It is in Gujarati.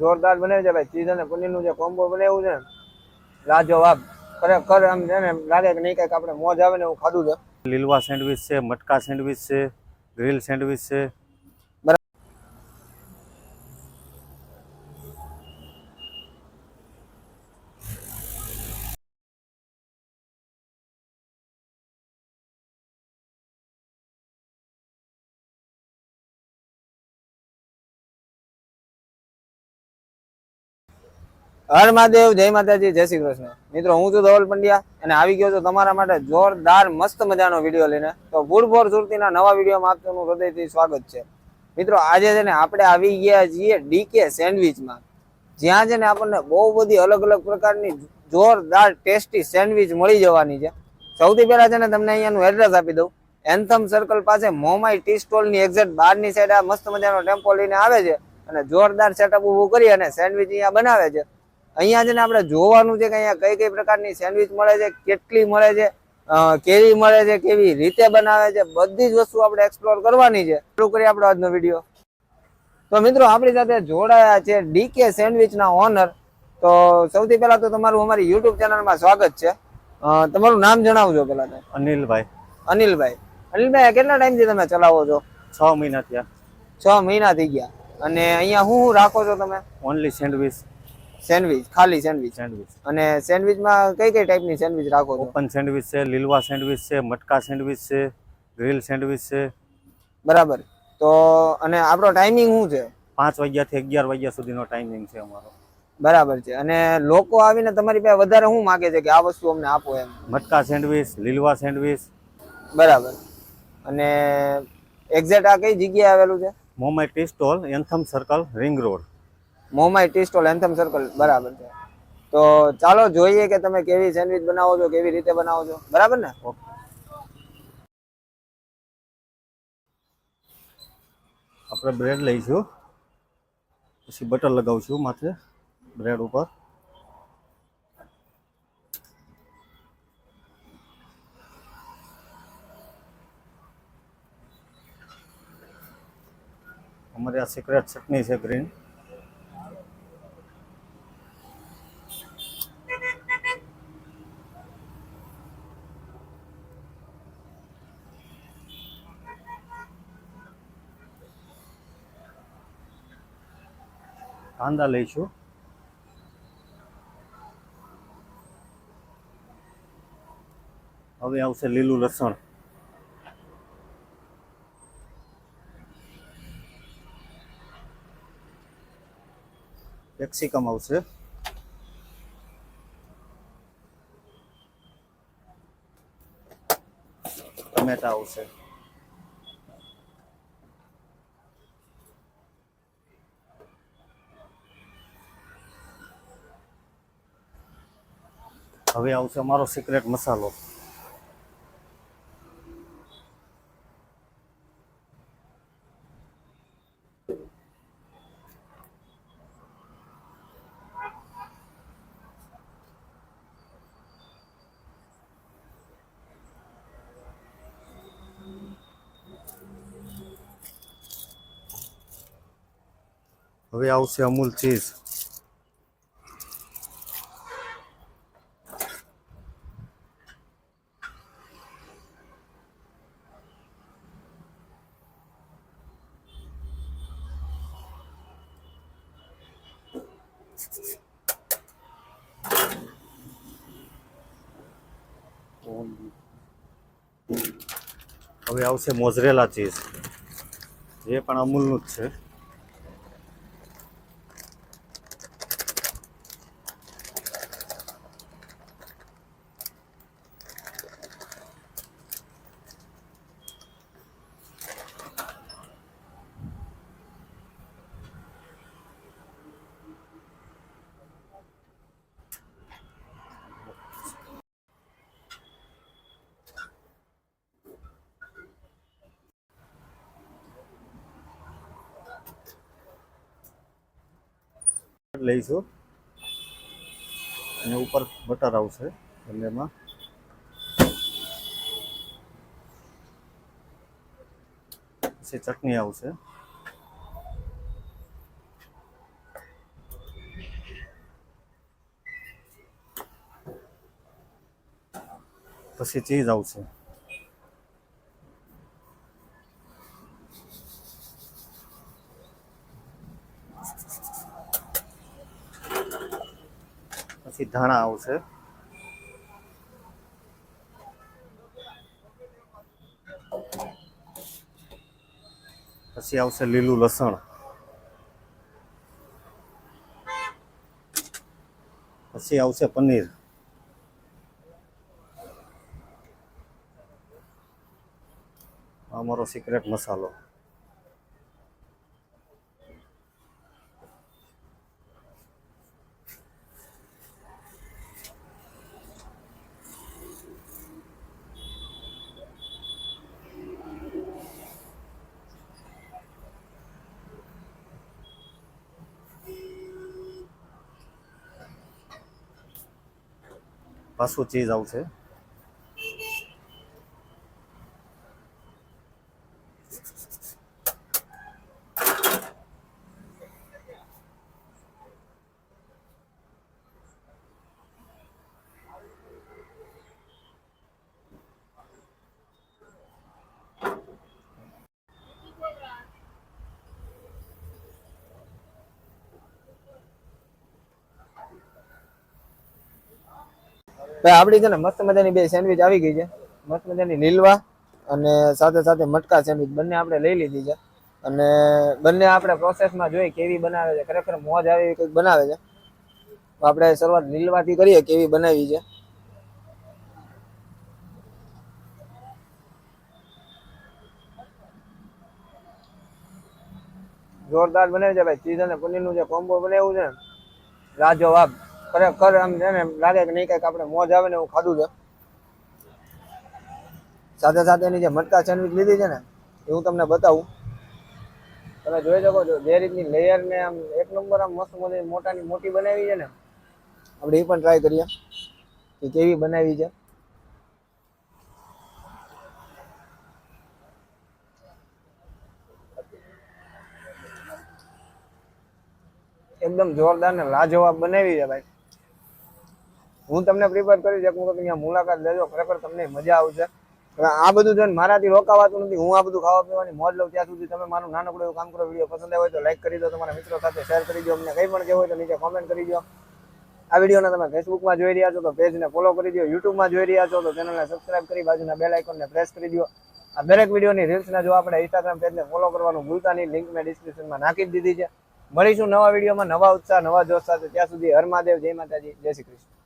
જોરદાર બને છે ભાઈ. ચીઝ અને પનીરનું જે કોમ્બો બનાવ્યું છે લાજવાબ. ખરેખર આમ છે ને, લાગે કે નહીં, કંઈક આપણે મોજ આવે ને એવું ખાધું છે. લીલવા સેન્ડવિચ છે, મટકા સેન્ડવિચ છે ગ્રીલ સેન્ડવિચ છે હર મહાદેવ, જય માતાજી, જય શ્રી કૃષ્ણ. મિત્રો, હું છું ધવલ પંડ્યા અને આવી ગયો છું તમારા માટે જોરદાર મસ્ત મજાનો વીડિયો લઈને. તો ભૂડભોર સુરતીના નવા વિડીયોમાં આપનું હૃદયથી સ્વાગત છે. મિત્રો, આજે છે ને આપણે આવી ગયા છીએ ડીકે સેન્ડવિચમાં. જ્યાં છે ને આપણને બહુ બધી અલગ અલગ પ્રકારની જોરદાર ટેસ્ટી સેન્ડવિચ મળી જવાની છે. સૌથી પહેલાં છે ને તમને અહીંયાનું એડ્રેસ આપી દઉં. એન્થમ સર્કલ પાસે મોમાઈ ટી સ્ટોલની એક્ઝેક્ટ બહારની સાઈડ આ મસ્ત મજાનો ટેમ્પો લઈને આવે છે અને જોરદાર સેટઅપ ઊભું કરી અને સેન્ડવિચ અહીંયા બનાવે છે. અહીંયા છે ને આપણે જોવાનું છે કે અહીંયા કઈ કઈ પ્રકારની સેન્ડવિચ મળે છે કેટલી મળે છે કેવી મળે છે કેવી રીતે બનાવે છે બધી જ વસ્તુ આપણે એક્સપ્લોર કરવાની છે. શરૂ કરીએ આપણો આજનો વીડિયો તો મિત્રો આપણી સાથે જોડાયા છે ડીકે સેન્ડવિચના ઓનર તો સૌથી પહેલા તો તમારું અમારી યુટ્યુબ ચેનલમાં સ્વાગત છે. તમારું નામ જણાવજો પેલા અનિલભાઈ. અનિલભાઈ. અનિલભાઈ કેટલા ટાઈમથી તમે ચલાવો છો? છ મહિના થયા. છ મહિના થઈ ગયા. અને અહીંયા શું શું રાખો છો તમે? ઓનલી સેન્ડવિચ સેન્ડવિચ ખાલી સેન્ડવિચ સેન્ડવિચ અને સેન્ડવિચમાં કઈ કઈ ટાઈપની સેન્ડવિચ રાખો છો? ઓપન સેન્ડવિચ છે લીલવા સેન્ડવિચ છે મટકા સેન્ડવિચ છે ગ્રીલ સેન્ડવિચ છે. બરાબર. તો અને આપણો ટાઈમિંગ શું છે? પાંચ વાગ્યાથી અગિયાર વાગ્યા સુધીનો ટાઈમિંગ છે અમારો. બરાબર છે. અને લોકો આવીને તમારી પાસે વધારે શું માગે છે કે આ વસ્તુ અમને આપો એમ? મટકા સેન્ડવિચ લીલવા સેન્ડવિચ બરાબર. અને એક્ઝેક્ટ આ કઈ જગ્યાએ આવેલું છે? Momai tea stall Anthem circle ring road Momai tea stall Anthem circle, બરાબર છે. તો ચાલો જોઈએ કે તમે કેવી સેન્ડવિચ બનાવો છો, કેવી રીતે બનાવો છો. બરાબર ને? આપણે બ્રેડ લઈશું. પછી બટર લગાવશું માથે, બ્રેડ ઉપર. અમારી આ સિક્રેટ ચટણી છે ગ્રીન કાંદા લઈશું. હવે આવશે લીલું લસણ. કેપ્સિકમ આવશે. ટમેટા આવશે. હવે આવશે અમારો સિક્રેટ મસાલો. હવે આવશે અમૂલ ચીઝ હવે આવશે મોઝરેલા ચીઝ. જે પણ અમૂલનું જ છે. લઈશું. અને ઉપર બટર આવશે એટલે એમાં પછી ચટણી આવશે. પછી ચીઝ આવશે. ધાણા આવશે પછી આવશે લીલું લસણ. પછી આવશે પનીર. અમારો સિક્રેટ મસાલો. પાછું ચીઝ આવશે ભાઈ આપણી છે ને મસ્ત મજાની બે સેન્ડવિચ આવી ગઈ છે. મસ્ત મજાની લીલવા અને સાથે સાથે મટકા સેન્ડવિચ બંને આપણે લઈ લીધી છે. અને બંને આપણે પ્રોસેસમાં જોઈએ કેવી બનાવે છે. ખરેખર મોજ આવે એવી કંઈક બનાવે છે. આપણે શરૂઆત લીલવાથી કરીએ કેવી બનાવી છે. જોરદાર બનાવ્યું છે ભાઈ. ચીઝ અને પનીરનું જે કોમ્બો બનાવ્યું છે ને લાજવાબ ખરેખર આમ છે ને લાગે કે નહીં, કંઈક આપણે મોજ આવે ને એવું ખાધું છે. સાથે સાથે એની જે મટકા સેન્ડવિચ લીધી છે ને, એ હું તમને બતાવું. તમે જોઈ શકો છો, જે રીતની લેયર ને આમ એક નંબર આમ મસ્ત મોટી મોટાની મોટી બનાવી છે ને, આપણે એ પણ ટ્રાય કરીએ, કે કેવી બનાવી છે. એકદમ જોરદાર ને લાજવાબ બનાવી છે ભાઈ. હું તમને પ્રિપેર કરી એક વખત અહીંયા મુલાકાત લેજો. ખરેખર તમને મજા આવશે. આ બધું જો મારાથી રોકાવાતું નથી. હું આ બધું ખાવા પીવાની મોજ લઉં ત્યાં સુધી તમે મારું નાનકડું એવું કામ કરો, વીડિયો પસંદ આવ્યો તો લાઈક કરી દો, તમારા મિત્રો સાથે શેર કરી દો, અમને કંઈ પણ કહેવું હોય તો નીચે કોમેન્ટ કરી દો. આ વિડીયોને તમે ફેસબુકમાં જોઈ રહ્યા છો તો પેજને ફોલો કરી દો યુટ્યુબમાં જોઈ રહ્યા છો તો ચેનલને સબસ્ક્રાઇબ કરી બાજુના બેલ આઇકોનને પ્રેસ કરી દો. આ દરેક વિડીયોની રીલ્સને જો આપણે ઇન્સ્ટાગ્રામ પેજને ફોલો કરવાનું ભૂલતા નહીં લિંક મેં ડિસ્ક્રિપ્શનમાં નાખી દીધી છે. મળીશું નવા વિડીયોમાં નવા ઉત્સાહ, નવા જોશ સાથે. ત્યાં સુધી હર મહાદેવ, જય માતાજી, જય શ્રી કૃષ્ણ.